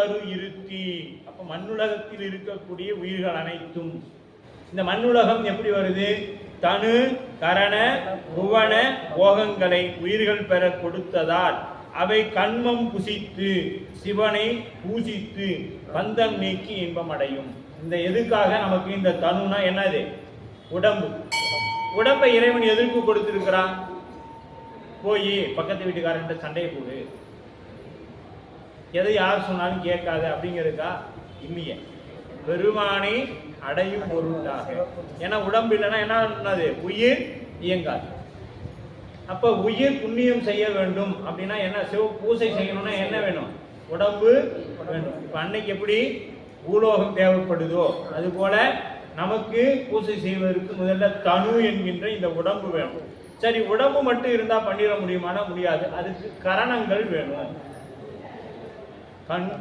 கரு இருத்தி. அப்போ மண்ணுலகத்தில் இருக்கக்கூடிய உயிர்கள் அனைத்தும். இந்த மண்ணுலகம் எப்படி வருது? தனு கரண புவன போகங்களை உயிர்கள் பெற கொடுத்ததால் அவை கண்மம் புசித்து சிவனை பூசித்து பந்தம் நீக்கி இன்பம் அடையும் இந்த எதுக்காக நமக்கு இந்த தனுனா என்னது? உடம்பு. உடம்பை இறைவன் எதிர்ப்பு கொடுத்திருக்கிறான்? போய் பக்கத்து வீட்டுக்காரன்ட்ட சண்டையை போடு. எதை யார் சொன்னாலும் கேட்காத அப்படிங்கிறதுக்கா இல்லையே பெருமானை அடையும் பொருளாக ஏன்னா உடம்பு இல்லைன்னா என்ன பண்ணாது? உயிர் இயங்காது. அப்போ உயிர் புண்ணியம் செய்ய வேண்டும் அப்படின்னா என்ன? சிவ பூசை செய்யணும்னா என்ன வேணும்? உடம்பு வேண்டும். இப்போ அன்னைக்கு எப்படி பூலோகம் தேவைப்படுதோ அதுபோல நமக்கு பூசை செய்வதற்கு முதல்ல தனு என்கின்ற இந்த உடம்பு வேணும். சரி உடம்பு மட்டும் இருந்தால் பண்ணிட முடியுமானா முடியாது. அதுக்கு கரணங்கள் வேணும். 完了